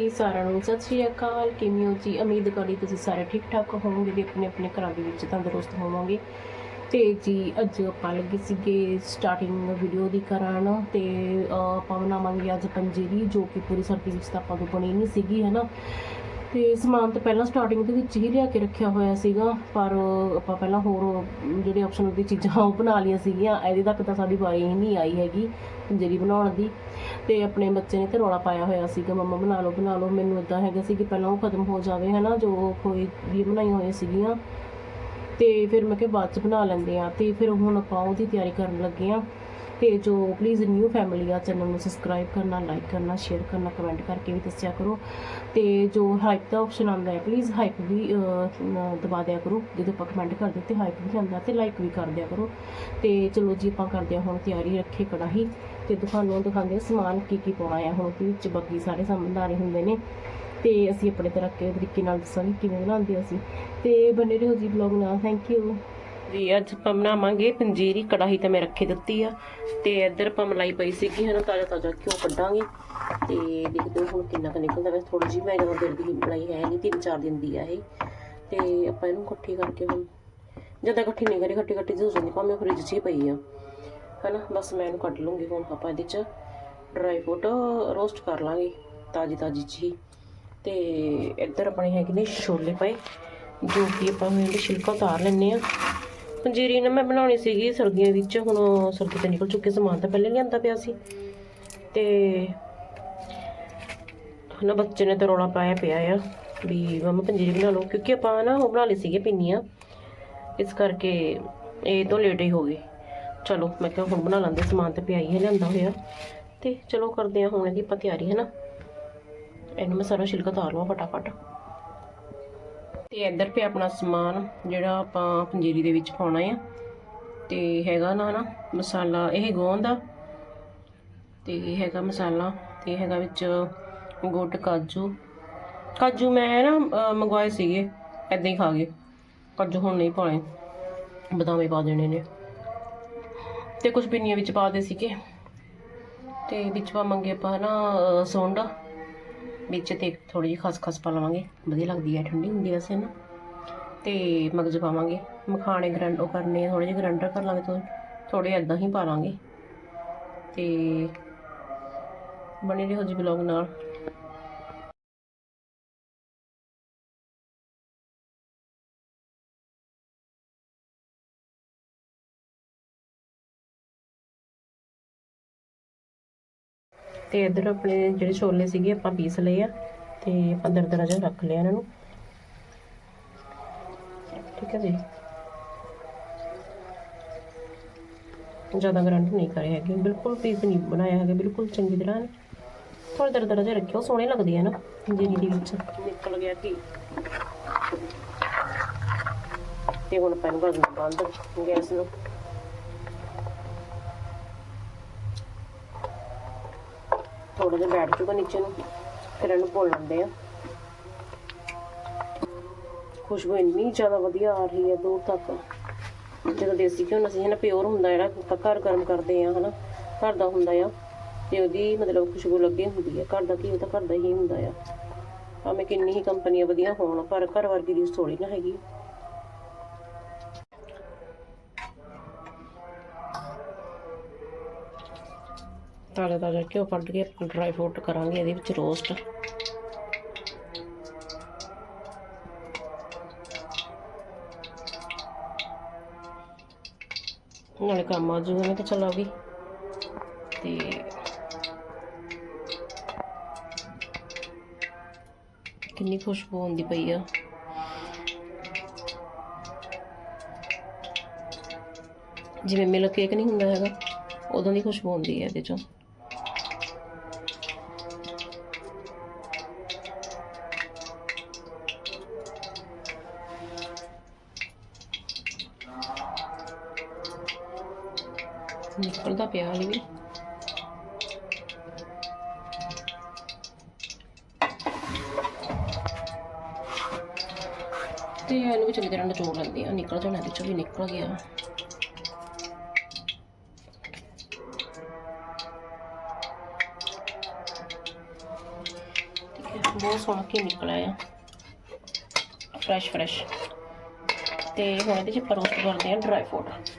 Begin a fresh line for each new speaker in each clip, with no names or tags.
ਜੀ ਸਾਰਿਆਂ ਨੂੰ ਸਤਿ ਸ਼੍ਰੀ ਅਕਾਲ। ਕਿਵੇਂ ਹੋ ਜੀ? ਉਮੀਦ ਕਰਦੀ ਤੁਸੀਂ ਸਾਰੇ ਠੀਕ ਠਾਕ ਹੋਵੋਗੇ ਤੇ ਆਪਣੇ ਆਪਣੇ ਘਰਾਂ ਦੇ ਵਿੱਚ ਤੰਦਰੁਸਤ ਹੋਵੋਗੇ। ਤੇ ਜੀ, ਅੱਜ ਆਪਾਂ ਲੱਗੇ ਸੀਗੇ ਸਟਾਰਟਿੰਗ ਵੀਡੀਓ ਦੀ ਕਰਨ ਤੇ ਆਪਾਂ ਬਣਾਵਾਂਗੇ ਅੱਜ ਪੰਜੀਰੀ, ਜੋ ਕਿ ਪੂਰੀ ਸਰਦੀ ਵਿੱਚ ਤਾਂ ਆਪਾਂ ਤੋਂ ਬਣੀ ਨਹੀਂ ਸੀਗੀ ਹੈ ਨਾ ਤੇ ਸਮਾਨ ਤਾਂ ਪਹਿਲਾਂ ਸਟਾਰਟਿੰਗ ਦੇ ਵਿੱਚ ਹੀ ਲਿਆ ਕੇ ਰੱਖਿਆ ਹੋਇਆ ਸੀਗਾ, ਪਰ ਆਪਾਂ ਪਹਿਲਾਂ ਹੋਰ ਜਿਹੜੇ ਆਪਸ਼ਨਲ ਦੀ ਚੀਜ਼ਾਂ ਉਹ ਬਣਾ ਲਈਆਂ ਸੀਗੀਆਂ। ਇਹਦੇ ਤੱਕ ਤਾਂ ਸਾਡੀ ਵਾਰੀ ਹੀ ਨਹੀਂ ਆਈ ਹੈਗੀ ਪੰਜੀਰੀ ਬਣਾਉਣ ਦੀ। ਤੇ ਆਪਣੇ ਬੱਚੇ ਨੇ ਤੇ ਰੌਲਾ ਪਾਇਆ ਹੋਇਆ ਸੀਗਾ, ਮੰਮਾ ਬਣਾ ਲਓ ਬਣਾ ਲਓ, ਮੈਨੂੰ ਇਦਾਂ ਹੈਗਾ ਸੀ ਕਿ ਪਹਿਲਾਂ ਉਹ ਖਤਮ ਹੋ ਜਾਵੇ, ਹਨਾ, ਜੋ ਕੋਈ ਵੀ ਬਣਾਈਆਂ ਹੋਈਆਂ ਸੀਗੀਆਂ। ਤੇ ਫਿਰ ਮੈਂ ਕਿਹਾ ਬਾਅਦ ਚ ਬਣਾ ਲੈਂਦੇ ਆ ਤੇ ਫਿਰ ਹੁਣ ਆਪਾਂ ਉਹਦੀ ਤਿਆਰੀ ਕਰਨ ਲੱਗੇ ਆ ਤੇ ਜੋ ਪਲੀਜ਼ ਨਿਊ ਫੈਮਿਲੀ ਆ ਚੈਨਲ ਨੂੰ ਸਬਸਕ੍ਰਾਈਬ ਕਰਨਾ ਲਾਈਕ ਕਰਨਾ ਸ਼ੇਅਰ ਕਰਨਾ ਕਮੈਂਟ ਕਰਕੇ ਵੀ ਦੱਸਿਆ ਕਰੋ। ਤੇ ਜੋ ਹਾਈਪ ਦਾ ਆਪਸ਼ਨ ਆਉਂਦਾ ਹੈ ਪਲੀਜ਼ ਹਾਈਪ ਵੀ ਦਬਾ ਦਿਆ ਕਰੋ। ਜਦੋਂ ਆਪਾਂ ਕਮੈਂਟ ਕਰਦੇ ਤੇ ਹਾਈਪ ਵੀ ਆਉਂਦਾ ਤੇ ਲਾਈਕ ਵੀ ਕਰ ਦਿਆ ਕਰੋ। ਤੇ ਚਲੋ ਜੀ, ਆਪਾਂ ਕਰਦੇ ਹਾਂ ਹੁਣ ਤਿਆਰੀ, ਰੱਖੇ ਕੜਾਹੀ। ਤੇ ਤੁਹਾਨੂੰ ਦਿਖਾਉਂਦੇ ਸਮਾਨ ਕੀ ਕੀ ਪਾਉਣਾ ਹੈ। ਹੁਣ ਵੀ ਵਿੱਚ ਬਾਕੀ ਸਾਰੇ ਸਮਝਦਾਰੇ ਹੁੰਦੇ ਨੇ। ਤੇ ਅਸੀਂ ਆਪਣੇ ਤਰ੍ਹਾਂ ਕੇ ਤਰੀਕੇ ਨਾਲ ਦੱਸਾਂਗੇ ਕਿਵੇਂ ਬਣਾਉਂਦੇ ਅਸੀਂ। ਤੇ ਬਨੇ ਰਹੋ ਜੀ ਬਲੌਗ ਨਾਲ। ਥੈਂਕ ਯੂ ਜੀ, ਅੱਜ ਆਪਾਂ ਬਣਾਵਾਂਗੇ ਪੰਜੀਰੀ ਕੜਾਹੀ ਤਾਂ ਮੈਂ ਰੱਖੀ ਦਿੱਤੀ ਆ। ਤੇ ਇੱਧਰ ਆਪਾਂ ਮਲਾਈ ਪਈ ਸੀਗੀ, ਹਨਾ ਤਾਜ਼ਾ ਤਾਜ਼ਾ ਘਿਓ ਕੱਢਾਂਗੇ। ਤੇ ਦੇਖਦੇ ਹਾਂ ਹੁਣ ਕਿੰਨਾ ਕੁ ਨਿਕਲਦਾ। ਵੈਸੇ ਥੋੜੀ ਜਿਹੀ ਮੈਂ ਜਦੋਂ ਦਿਲ ਦੀ ਮਲਾਈ ਹੈ ਨਹੀਂ ਤਿੰਨ ਚਾਰ ਦਿਨ ਦੀ ਆ ਇਹ। ਤੇ ਆਪਾਂ ਇਹਨੂੰ ਇਕੱਠੀ ਕਰਕੇ ਹੁਣ ਜਦੋਂ ਇਕੱਠੀ ਨਹੀਂ ਕਰੀ ਇਕੱਠੀ ਇਕੱਠੀ ਹੋ ਜਾਂਦੀ ਭਾਵੇਂ ਫ੍ਰਿਜ 'ਚ ਹੀ ਪਈ ਆ। ਹਨਾ, ਬਸ ਮੈਂ ਇਹਨੂੰ ਕੱਢ ਲੂੰਗੀ ਹੁਣ ਆਪਾਂ ਇਹਦੇ 'ਚ। ਡਰਾਈ ਫਰੂਟ ਰੋਸਟ ਕਰ ਲਾਂਗੇ ਤਾਜੀ ਤਾਜੀ 'ਚ ਹੀ। ਤੇ ਇੱਧਰ ਆਪਣੇ ਹੈਗੇ ਨੇ ਛੋਲੇ ਪਏ, ਜੋ ਕਿ ਆਪਾਂ ਹੁਣ ਇਹਦੇ ਛਿਲਕਾ ਉਤਾਰ ਲੈਣੇ ਆ ਪੰਜੀਰੀ ਨਾ ਮੈਂ ਬਣਾਉਣੀ ਸੀਗੀ ਸਰਦੀਆਂ ਵਿੱਚ, ਹੁਣ ਸਰਦੀ ਤੇ ਨਿਕਲ ਚੁੱਕੇ, ਸਮਾਨ ਤਾਂ ਪਹਿਲੇ ਲਿਆਂਦਾ ਪਿਆ ਸੀ। ਤੇ ਹਨਾ ਬੱਚੇ ਨੇ ਤਾਂ ਰੌਲਾ ਪਾਇਆ ਪਿਆ ਆ ਵੀ ਮੰਮਾ ਪੰਜੀਰੀ ਬਣਾ ਲਓ, ਕਿਉਂਕਿ ਆਪਾਂ ਨਾ ਉਹ ਬਣਾ ਲਈ ਸੀਗੇ ਪਿੰਨੀਆਂ। ਇਸ ਕਰਕੇ ਇਹ ਤੋਂ ਲੇਟ ਹੀ ਹੋ ਗਈ। ਚਲੋ, ਮੈਂ ਕਿਹਾ ਹੁਣ ਬਣਾ ਲਾਂਦੇ, ਸਮਾਨ ਤੇ ਪਿਆਈ ਹੈ ਲਿਆਂਦਾ ਹੋਇਆ। ਤੇ ਚਲੋ ਕਰਦੇ ਆ ਹੁਣ ਇਹਦੀ ਆਪਾਂ ਤਿਆਰੀ ਹੈ ਨਾ ਇਹਨੂੰ ਮੈਂ ਸਾਰਾ ਛਿਲਕਾ ਤਾਰ ਲਵਾਂ ਫਟਾਫਟ। ਤੇ ਇੱਧਰ ਪਿਆ ਆਪਣਾ ਸਮਾਨ ਜਿਹੜਾ ਆਪਾਂ ਪੰਜੀਰੀ ਦੇ ਵਿੱਚ ਪਾਉਣਾ ਆ। ਤੇ ਹੈਗਾ ਨਾ ਨਾ ਮਸਾਲਾ ਇਹ ਗੋਂਦ ਦਾ ਤੇ ਹੈਗਾ ਮਸਾਲਾ ਤੇ ਹੈਗਾ ਵਿੱਚ ਗੁੱਡ ਕਾਜੂ। ਕਾਜੂ ਮੈਂ ਨਾ ਮੰਗਵਾਏ ਸੀਗੇ ਐਦਾਂ ਹੀ ਖਾ ਗਏ। ਕਾਜੂ ਹੁਣ ਨਹੀਂ ਪਾਣੇ ਬਦਾਮੇ ਪਾ ਦੇਣੇ ਨੇ। ਤੇ ਕੁਝ ਪਿੰਨੀਆਂ ਵਿੱਚ ਪਾ ਦੇ ਸੀਗੇ। ਤੇ ਵਿੱਚ ਪਾ ਮੰਗੇ ਆਪਾਂ ਨਾ ਅਹ, ਵਿੱਚ ਤੇ ਥੋੜੀ ਜਿਹੀ ਖਸਖਸ ਪਾ ਲਵਾਂਗੇ। ਵਧੀਆ ਲੱਗਦੀ ਹੈ, ਠੰਡੀ ਹੁੰਦੀ ਵੈਸੇ ਨਾ। ਤੇ ਮਗਜ ਪਾਵਾਂਗੇ। ਮਖਾਣੇ ਗ੍ਰੈਂਡ ਉਹ ਕਰਨੇ ਆ ਥੋੜੇ ਜਿਹੇ ਗ੍ਰੈਂਡਰ ਕਰ ਲਾਂਗੇ ਥੋੜੇ ਥੋੜੇ ਐਦਾਂ ਹੀ ਪਾ ਲਾਂਗੇ। ਤੇ ਬਣੇ ਰਹੋ ਜੀ ਬਲੌਗ ਨਾਲ। ਤੇ ਇੱਧਰ ਆਪਣੇ ਜਿਹੜੇ ਛੋਲੇ ਸੀਗੇ ਆਪਾਂ ਪੀਸ ਲਏ ਆ ਤੇ ਆਪਾਂ ਦਰਦਰਾ ਜਿਹਾ ਰੱਖ ਲਿਆ ਇਹਨਾਂ ਨੂੰ। ਠੀਕ ਹੈ ਜੀ। ਜ਼ਿਆਦਾ ਗਰੰਟ ਨਹੀਂ ਕਰੇ ਹੈਗੇ। ਬਿਲਕੁਲ ਪੀਸ ਨਹੀਂ ਬਣਾਇਆ ਹੈਗਾ, ਬਿਲਕੁਲ ਚੰਗੀ ਤਰ੍ਹਾਂ ਥੋੜਾ ਦਰਦਰਾ ਜਿਹਾ ਰੱਖਿਓ, ਸੋਹਣੇ ਲੱਗਦੇ ਆ ਨਾ ਜਿਹੜੀ ਦੇ ਵਿੱਚ ਨਿਕਲ ਗਿਆ ਕੀ ਤੇ ਹੁਣ ਆਪਾਂ ਇਹਨੂੰ ਬੰਦ ਗੈਸ ਨੂੰ। ਥੋੜਾ ਜਿਹਾ ਬੈਠ ਜੂਗਾ ਨੀਚੇ ਨੂੰ, ਫਿਰ ਇਹਨੂੰ ਭੁੰਨ ਲੈਂਦੇ ਆ ਖੁਸ਼ਬੂ ਇੰਨੀ ਜ਼ਿਆਦਾ ਵਧੀਆ ਆ ਰਹੀ ਹੈ ਦੂਰ ਤੱਕ। ਜਦੋਂ ਦੇਸੀ ਘਿਓ ਨਾਲ ਅਸੀਂ ਹੈ ਨਾ ਪਿਓਰ ਹੁੰਦਾ ਜਿਹੜਾ ਆਪਾਂ ਘਰ ਗਰਮ ਕਰਦੇ ਆ, ਹਨਾ। ਘਰ ਦਾ ਹੁੰਦਾ ਆ, ਤੇ ਉਹਦੀ ਮਤਲਬ ਖੁਸ਼ਬੂ ਲੱਗੀ ਹੁੰਦੀ ਹੈ ਘਰ ਦਾ ਘਿਓ ਤਾਂ ਘਰ ਦਾ ਹੀ ਹੁੰਦਾ ਆ। ਭਾਵੇਂ ਕਿੰਨੀ ਹੀ ਕੰਪਨੀਆਂ ਵਧੀਆ ਹੋਣ, ਪਰ ਘਰ ਵਰਗੀ ਰੀਸ ਥੋੜੀ ਨਾ ਹੈਗੀ। ਤਾਜ਼ਾ ਤਾਜ਼ਾ ਘਿਓ ਕੱਢ ਕੇ ਆਪਾਂ ਡਰਾਈ ਫਰੂਟ ਕਰਾਂਗੇ, ਇਹਦੇ ਵਿੱਚ ਰੋਸਟ ਨਾਲੇ ਕੰਮ ਆ ਜੂਗਾ, ਮੈਂ ਤਾਂ ਚਲਾ ਵੀ। ਤੇ ਕਿੰਨੀ ਖੁਸ਼ਬੂ ਆਉਂਦੀ ਪਈ ਆ। ਜਿਵੇਂ ਮਿਲਕ ਕੇਕ ਨਹੀਂ ਹੁੰਦਾ ਹੈਗਾ, ਉਦੋਂ ਦੀ ਖੁਸ਼ਬੂ ਆਉਂਦੀ ਹੈ ਇਹਦੇ ਚੋਂ। ਨਿਕਲਦਾ ਪਿਆ ਹਾਲੇ ਵੀ ਤੇ ਇਹਨੂੰ ਵੀ ਚੰਗੀ ਤਰ੍ਹਾਂ ਨਿਚੋੜ ਲੈਂਦੇ ਆ ਨਿਕਲ ਜਾਣਾ ਇਹਦੇ ਚੋਂ ਵੀ ਨਿਕਲ ਗਿਆ ਠੀਕ ਹੈ
ਹੈ ਬਹੁਤ ਸੋਹਣਾ ਘੀ ਨਿਕਲਿਆ ਆ ਫਰੈਸ਼ ਫਰੈਸ਼ ਤੇ ਹੁਣ ਇਹਦੇ ਚ ਆਪਾਂ ਰੋਸਟ ਕਰਦੇ ਆ ਡਰਾਈ ਫਰੂਟ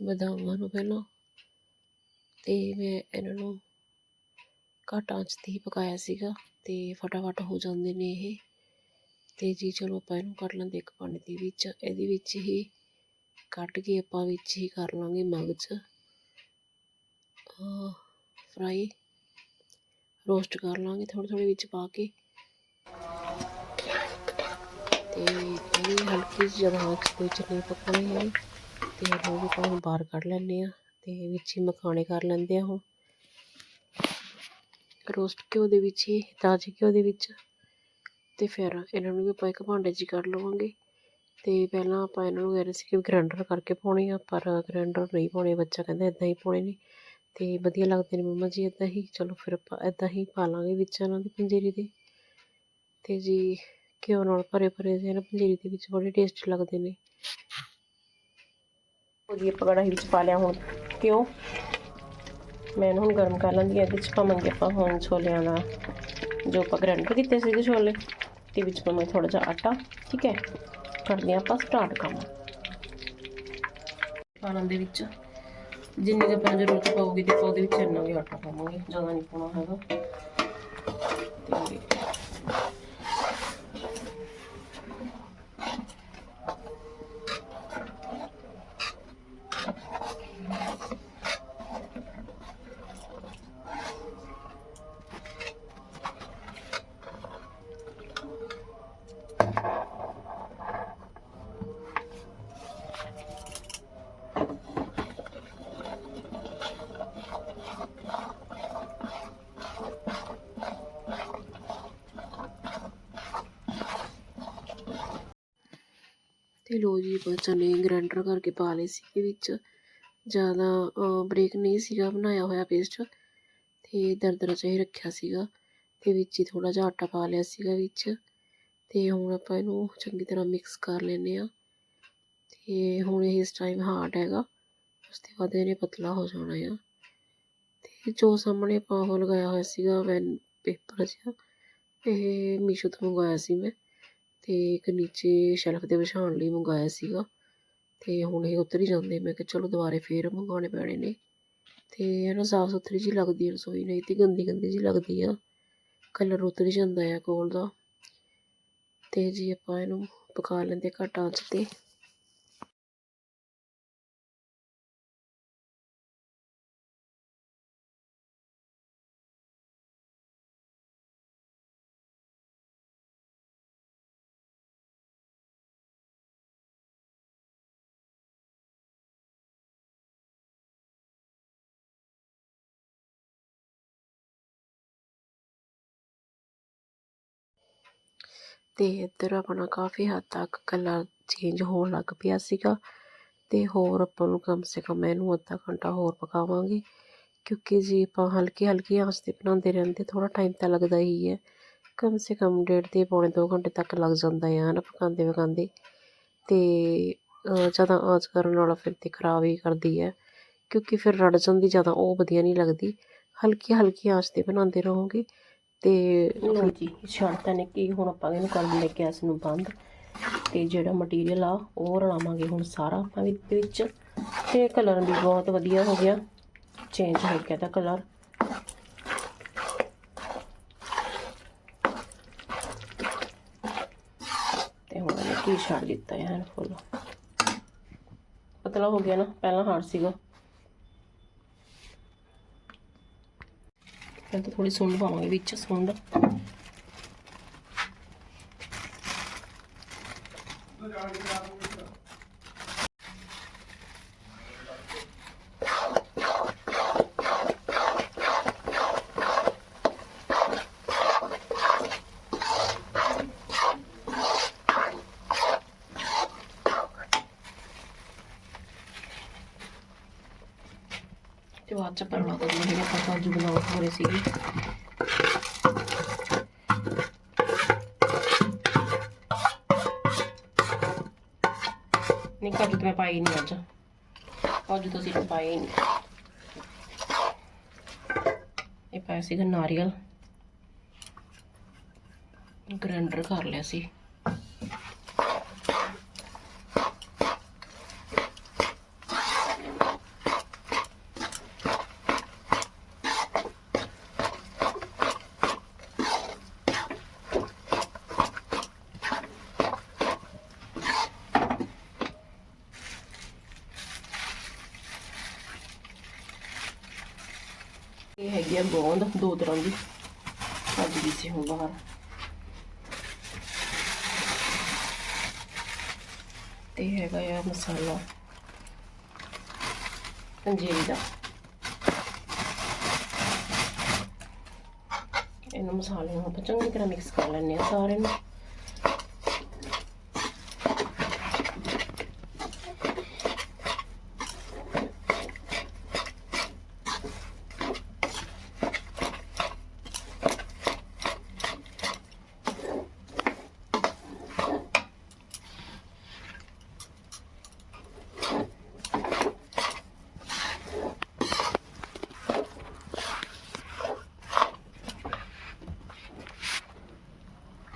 ਬਦਾਮਾਂ ਨੂੰ ਪਹਿਲਾਂ ਤੇ ਮੈਂ ਇਹਨਾਂ ਨੂੰ ਘੱਟ ਆਂਚ ਤੇ ਹੀ ਪਕਾਇਆ ਸੀਗਾ ਤੇ ਫਟਾਫਟ ਹੋ ਜਾਂਦੇ ਨੇ ਇਹ। ਤੇ ਜੀ ਚਲੋ ਆਪਾਂ ਇਹਨੂੰ ਕੱਢ ਲੈਂਦੇ ਇੱਕ ਭਾਂਡੇ ਦੇ ਵਿੱਚ। ਇਹਦੇ ਵਿੱਚ ਹੀ ਕੱਢ ਕੇ ਆਪਾਂ ਵਿੱਚ ਹੀ ਕਰ ਲਾਂਗੇ ਮਗਜ਼। ਫਰਾਈ ਰੋਸਟ ਕਰ ਲਾਂਗੇ ਥੋੜ੍ਹੇ ਥੋੜ੍ਹੇ ਵਿੱਚ ਪਾ ਕੇ। ਤੇ ਇਹ ਹਲਕੀ ਜਿਹੀ ਜਦੋਂ ਆਂਚ ਦੇ ਵਿੱਚ ਨਹੀਂ ਪਕਾਉਣੀ ਹੈ ਅਤੇ ਉਹ ਵੀ ਆਪਾਂ ਹੁਣ ਬਾਹਰ ਕੱਢ ਲੈਂਦੇ ਆ ਅਤੇ ਵਿੱਚ ਹੀ ਮਖਾਣੇ ਕਰ ਲੈਂਦੇ ਆ ਹੁਣ ਰੋਸਟ ਘਿਓ ਦੇ ਵਿੱਚ ਹੀ, ਤਾਜ਼ੇ ਘਿਓ ਦੇ ਵਿੱਚ। ਤੇ ਫਿਰ ਇਹਨਾਂ ਨੂੰ ਵੀ ਆਪਾਂ ਇੱਕ ਭਾਂਡੇ 'ਚ ਹੀ ਕੱਢ ਲਵਾਂਗੇ। ਤੇ ਪਹਿਲਾਂ ਆਪਾਂ ਇਹਨਾਂ ਨੂੰ ਕਹਿ ਰਹੇ ਸੀ ਕਿ ਗ੍ਰਾਈਂਡਰ ਕਰਕੇ ਪਾਉਣੇ ਆ, ਪਰ ਗ੍ਰਾਈਂਡਰ ਨਹੀਂ ਪਾਉਣੇ, ਬੱਚਾ ਕਹਿੰਦਾ ਇਦਾਂ ਹੀ ਪਾਉਣੇ ਨੇ। ਤੇ ਵਧੀਆ ਲੱਗਦੇ ਨੇ ਮੰਮਾ ਜੀ ਇਦਾਂ ਹੀ। ਚਲੋ ਫਿਰ ਆਪਾਂ ਇਦਾਂ ਹੀ ਪਾ ਲਾਂਗੇ ਵਿੱਚ ਇਹਨਾਂ ਦੀ ਪੰਜੀਰੀ ਦੇ। ਤੇ ਜੀ ਘਿਓ ਨਾਲ ਭਰੇ ਭਰੇ ਜਿਹੇ ਨਾ ਪੰਜੀਰੀ ਦੇ ਵਿੱਚ ਬੜੇ ਟੇਸਟੀ ਲੱਗਦੇ ਨੇ।
ਉਹਦੀ ਆਪਾਂ ਕੜਾਹੀ ਵਿੱਚ ਪਾ ਲਿਆ ਹੁਣ। ਕਿਉਂ? ਮੈਂ ਇਹਨੂੰ ਹੁਣ ਗਰਮ ਕਰ ਲਾਂਗੀ ਇਹਦੇ ਚ ਪਾਵਾਂਗੇ ਆਪਾਂ ਹੁਣ ਛੋਲਿਆਂ ਦਾ, ਜੋ ਆਪਾਂ ਗ੍ਰਾਈਂਡਰ ਕੀਤੇ ਸੀਗੇ ਛੋਲੇ। ਤੇ ਵਿੱਚ ਪਾਵਾਂਗੇ ਥੋੜਾ ਜਿਹਾ ਆਟਾ, ਠੀਕ ਹੈ? ਕਰਦੇ ਹਾਂ ਆਪਾਂ ਸਟਾਰਟ ਕੰਮ। ਪਾਲਣ ਦੇ ਵਿੱਚ ਜਿੰਨੀ ਕੁ ਆਪਾਂ ਨੂੰ ਜ਼ਰੂਰਤ ਪਊਗੀ ਤੇ ਉਹਦੇ ਵਿੱਚ ਇੰਨਾ ਵੀ ਆਟਾ ਪਾਵਾਂਗੇ। ਜ਼ਿਆਦਾ ਨਹੀਂ ਪਾਉਣਾ ਹੈਗਾ। ਤੇ
ਤੇ ਲੋ ਜੀ ਆਪਾਂ ਚਨੇ ਗ੍ਰੈਂਡਰ ਕਰਕੇ ਪਾ ਲਏ ਸੀ ਵਿੱਚ। ਜ਼ਿਆਦਾ ਬਰੀਕ ਨਹੀਂ ਸੀਗਾ ਬਣਾਇਆ ਹੋਇਆ ਪੇਸਟ ਤੇ ਦਰਦਰਾ ਜਿਹਾ ਹੀ ਰੱਖਿਆ ਸੀਗਾ। ਤੇ ਵਿੱਚ ਹੀ ਥੋੜਾ ਜਿਹਾ ਆਟਾ ਪਾ ਲਿਆ ਸੀਗਾ ਵਿੱਚ। ਤੇ ਹੁਣ ਆਪਾਂ ਇਹਨੂੰ ਚੰਗੀ ਤਰ੍ਹਾਂ ਮਿਕਸ ਕਰ ਲੈਨੇ ਆ ਤੇ ਹੁਣ ਇਹ ਇਸ ਟਾਈਮ ਹਾਰਡ ਹੈਗਾ। ਉਸ ਤੋਂ ਬਾਅਦ ਇਹਨੇ ਪਤਲਾ ਹੋ ਜਾਣਾ ਆ। ਤੇ ਜੋ ਸਾਹਮਣੇ ਆਪਾਂ ਉਹ ਲਗਾਇਆ ਹੋਇਆ ਸੀਗਾ ਵੈਨ ਪੇਪਰ ਜਿਹਾ, ਇਹ ਮੀਸ਼ੋ ਤੋਂ ਮੰਗਵਾਇਆ ਸੀ ਮੈਂ। ਅਤੇ ਇੱਕ ਨੀਚੇ ਸ਼ੈਲਫ ਤੇ ਵਿਛਾਉਣ ਲਈ ਮੰਗਵਾਇਆ ਸੀਗਾ। ਅਤੇ ਹੁਣ ਇਹ ਉਤਰ ਹੀ ਜਾਂਦੇ। ਮੈਂ ਕਿਹਾ, ਚਲੋ ਦੁਬਾਰੇ ਫਿਰ ਮੰਗਵਾਉਣੇ ਪੈਣੇ ਨੇ। ਅਤੇ ਇਹ ਨਾ ਸਾਫ਼ ਸੁਥਰੀ ਜਿਹੀ ਲੱਗਦੀ ਰਸੋਈ। ਨਹੀਂ ਤਾਂ ਗੰਦੀ ਗੰਦੀ ਜਿਹੀ ਲੱਗਦੀ ਆ। ਕਲਰ ਉਤਰ ਜਾਂਦਾ ਆ ਕੋਲ ਦਾ। ਅਤੇ ਜੀ ਆਪਾਂ ਇਹਨੂੰ ਪਕਾ ਲੈਂਦੇ ਘੱਟ ਆਂਚ ਤੇ। ਅਤੇ ਇੱਧਰ ਆਪਣਾ ਕਾਫੀ ਹੱਦ ਤੱਕ ਕਲਰ ਚੇਂਜ ਹੋਣ ਲੱਗ ਪਿਆ ਸੀਗਾ ਅਤੇ ਹੋਰ ਆਪਾਂ ਨੂੰ ਕਮ ਸੇ ਕਮ ਇਹਨੂੰ ਅੱਧਾ ਘੰਟਾ ਹੋਰ ਪਕਾਵਾਂਗੇ, ਕਿਉਂਕਿ ਜੇ ਆਪਾਂ ਹਲਕੀ ਹਲਕੀ ਆਂਚ ਤੇ ਬਣਾਉਂਦੇ ਰਹਿੰਦੇ ਥੋੜ੍ਹਾ ਟਾਈਮ ਤਾਂ ਲੱਗਦਾ ਹੀ ਹੈ। ਕਮ ਸੇ ਕਮ ਡੇਢ ਤੇ ਪੌਣੇ 2 ਘੰਟੇ ਤੱਕ ਲੱਗ ਜਾਂਦਾ ਹੈ ਨਾ ਪਕਾਉਂਦੇ ਪਕਾਉਂਦੇ ਅਤੇ ਜ਼ਿਆਦਾ ਆਂਚ ਕਰਨ ਨਾਲ ਫਿਰ ਤੇ ਖਰਾਬ ਹੀ ਕਰਦੀ ਹੈ, ਕਿਉਂਕਿ ਫਿਰ ਰੜ ਜਾਂਦੀ ਜ਼ਿਆਦਾ ਉਹ ਵਧੀਆ ਨਹੀਂ ਲੱਗਦੀ। ਹਲਕੀ ਹਲਕੀ ਆਂਚ ਤੇ ਬਣਾਉਂਦੇ ਰਹੋਗੇ ਤੇ
ਲਓ ਜੀ ਛੱਡਤਾ ਨੇ ਕਿ ਹੁਣ ਆਪਾਂ ਇਹਨੂੰ ਕਰ ਦਿੰਦੇ ਗੈਸ ਨੂੰ ਬੰਦ। ਤੇ ਜਿਹੜਾ ਮਟੀਰੀਅਲ ਆ ਉਹ ਰਲਾਵਾਂਗੇ ਹੁਣ ਸਾਰਾ ਆਪਾਂ ਇਹਦੇ ਵਿੱਚ। ਤੇ ਕਲਰ ਵੀ ਬਹੁਤ ਵਧੀਆ ਹੋ ਗਿਆ। ਚੇਂਜ ਹੋ ਗਿਆ ਤਾਂ ਕਲਰ ਤੇ ਹੁਣ ਇਹਨੇ ਕੀ ਛੱਡ ਦਿੱਤਾ ਹੈ ਫੁੱਲ। ਪਤਲਾ ਹੋ ਗਿਆ ਨਾ ਪਹਿਲਾਂ ਹਾਰਡ ਸੀਗਾ ਫਿਰ ਤਾਂ ਥੋੜੀ ਸੁੰਡ ਪਾਵਾਂਗੇ ਵਿੱਚ ਸੁੰਡ
ਚ, ਪਰ ਲੱਗਦਾ ਜਿਵੇਂ ਆਪਾਂ ਕਾਜੂ ਬਦਾਮ ਹੋ ਰਹੇ ਸੀਗੇ। ਨਹੀਂ ਕਾਜੂ ਤਾਂ ਮੈਂ ਪਾਈ ਨਹੀਂ ਅੱਜ। ਕਾਜੂ ਤਾਂ ਸਿਰਫ ਪਾਏ ਨਹੀਂ ਇਹ ਪਾਇਆ ਸੀਗਾ ਨਾਰੀਅਲ। ਗ੍ਰੈਂਡਰ ਕਰ ਲਿਆ ਸੀ। ਹੈਗੀ ਆ ਗੋਂਦ ਦੋ ਤਰ੍ਹਾਂ ਦੀ। ਅੱਜ ਵੀ ਸੀ ਹੁਣ ਬਾਹਰ। ਤੇ ਹੈਗਾ ਆ ਮਸਾਲਾ। ਪੰਜੀਰੀ ਦਾ। ਇਹਨਾਂ ਮਸਾਲਿਆਂ ਨੂੰ ਆਪਾਂ ਚੰਗੀ ਤਰ੍ਹਾਂ ਮਿਕਸ ਕਰ ਲੈਣੇ ਆ ਸਾਰੇ ਨੂੰ।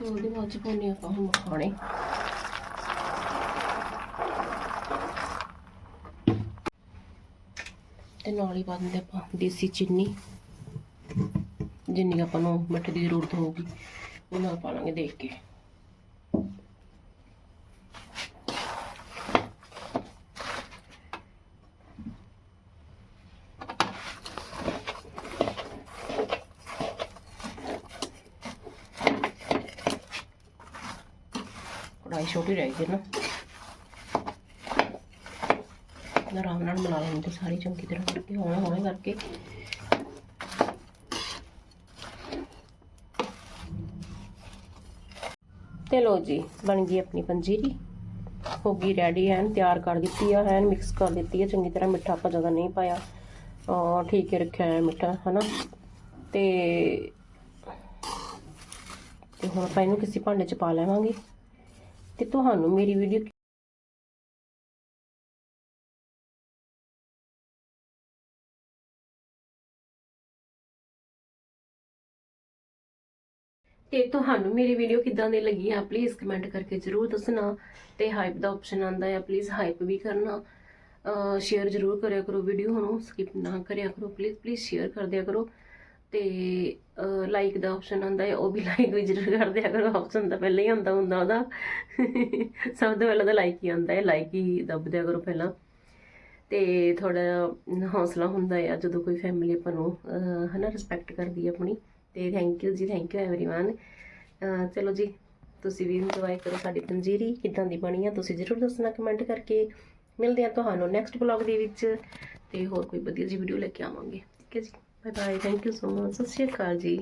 ਉਹਦੇ ਬਾਅਦ ਚ ਪਾਉਂਦੇ ਆਪਾਂ ਹੁਣ ਮਖਾਣੇ। ਤੇ ਨਾਲ ਹੀ ਪਾ ਦਿੰਦੇ ਆਪਾਂ ਦੇਸੀ ਚੀਨੀ। ਜਿੰਨੀ ਆਪਾਂ ਨੂੰ ਮਿੱਠੇ ਦੀ ਜ਼ਰੂਰਤ ਹੋਊਗੀ, ਉਹ ਨਾਲ ਪਾ ਲਾਂਗੇ ਦੇਖ ਕੇ। ਕੜਾਈ ਛੋਟੀ ਰਹਿ ਗਈ ਨਾ। ਆਰਾਮ ਨਾਲ ਮਿਲਾ ਲੈਂਦੇ ਸਾਰੀ ਚੰਗੀ ਤਰ੍ਹਾਂ ਕਰਕੇ, ਹੌਲੇ ਹੌਲੇ ਕਰਕੇ। ਤੇ ਲੋ ਜੀ, ਬਣ ਗਈ ਆਪਣੀ ਪੰਜੀਰੀ। ਹੋ ਗਈ ਰੈਡੀ ਐਨ ਤਿਆਰ ਕਰ ਦਿੱਤੀ ਆ, ਐਨ ਮਿਕਸ ਕਰ ਦਿੱਤੀ ਆ। ਚੰਗੀ ਤਰ੍ਹਾਂ ਮਿੱਠਾ ਆਪਾਂ ਜ਼ਿਆਦਾ ਨਹੀਂ ਪਾਇਆ। ਅਹ ਠੀਕ ਹੀ ਰੱਖਿਆ ਹੈ ਮਿੱਠਾ, ਹਨਾ? ਤੇ ਤੇ ਹੁਣ ਆਪਾਂ ਇਹਨੂੰ ਕਿਸੇ ਭਾਂਡੇ 'ਚ ਪਾ ਲਵਾਂਗੇ। ਤੇ ਤੁਹਾਨੂੰ ਮੇਰੀ ਵੀਡੀਓ ਤੇ ਤੁਹਾਨੂੰ ਮੇਰੀ ਵੀਡੀਓ ਕਿੱਦਾਂ ਦੀ ਲੱਗੀ ਆ ਪਲੀਜ਼ ਕਮੈਂਟ ਕਰਕੇ ਜ਼ਰੂਰ ਦੱਸਣਾ ਤੇ ਹਾਈਪ ਦਾ ਆਪਸ਼ਨ ਆਂਦਾ ਹੈ ਪਲੀਜ਼ ਹਾਈਪ ਵੀ ਕਰਨਾ। ਸ਼ੇਅਰ ਜ਼ਰੂਰ ਕਰਿਆ ਕਰੋ ਵੀਡੀਓ ਨੂੰ ਸਕਿਪ ਨਾ ਕਰਿਆ ਕਰੋ ਪਲੀਜ਼ ਪਲੀਜ਼ ਸ਼ੇਅਰ ਕਰ ਦਿਆ ਕਰੋ। ਤੇ ਲਾਈਕ ਦਾ ਆਪਸ਼ਨ ਆਂਦਾ ਹੈ ਉਹ ਵੀ ਲਾਈਕ ਵੀ ਜ਼ਰੂਰ ਕਰ ਦਿਆ ਕਰੋ ਆਪਸ਼ਨ ਤਾਂ ਪਹਿਲਾਂ ਹੀ ਆਉਂਦਾ ਹੁੰਦਾ ਉਹਦਾ ਸਭ ਤੋਂ ਪਹਿਲਾਂ ਤਾਂ ਲਾਈਕ ਹੀ ਆਉਂਦਾ ਹੈ ਲਾਈਕ ਹੀ ਦੱਬ ਦਿਆ ਕਰੋ ਪਹਿਲਾਂ ਤੇ ਥੋੜਾ ਹੌਸਲਾ ਹੁੰਦਾ ਹੈ ਜਦੋਂ ਕੋਈ ਫੈਮਿਲੀ ਆਪਾਂ ਨੂੰ ਅਹ, ਹਨਾ ਰਿਸਪੈਕਟ ਕਰਦੀ ਹੈ ਆਪਣੀ ਤੇ thank you ji thank you everyone ਚਲੋ ਜੀ ਤੁਸੀਂ ਵੀ ਇੰਜੋਏ ਕਰੋ ਸਾਡੀ ਪੰਜੀਰੀ ਕਿੱਦਾਂ ਦੀ ਬਣੀ ਆ ਤੁਸੀਂ ਜ਼ਰੂਰ ਦੱਸਣਾ ਕਮੈਂਟ ਕਰਕੇ ਮਿਲਦੇ ਆ ਤੁਹਾਨੂੰ ਨੈਕਸਟ ਬਲੌਗ ਦੇ ਵਿੱਚ ਤੇ ਹੋਰ ਕੋਈ ਵਧੀਆ ਜੀ ਵੀਡੀਓ ਲੈ ਕੇ ਆਵਾਂਗੇ ਠੀਕ ਹੈ ਜੀ Bye bye thank you so much Sat Sri Akal ਜੀ।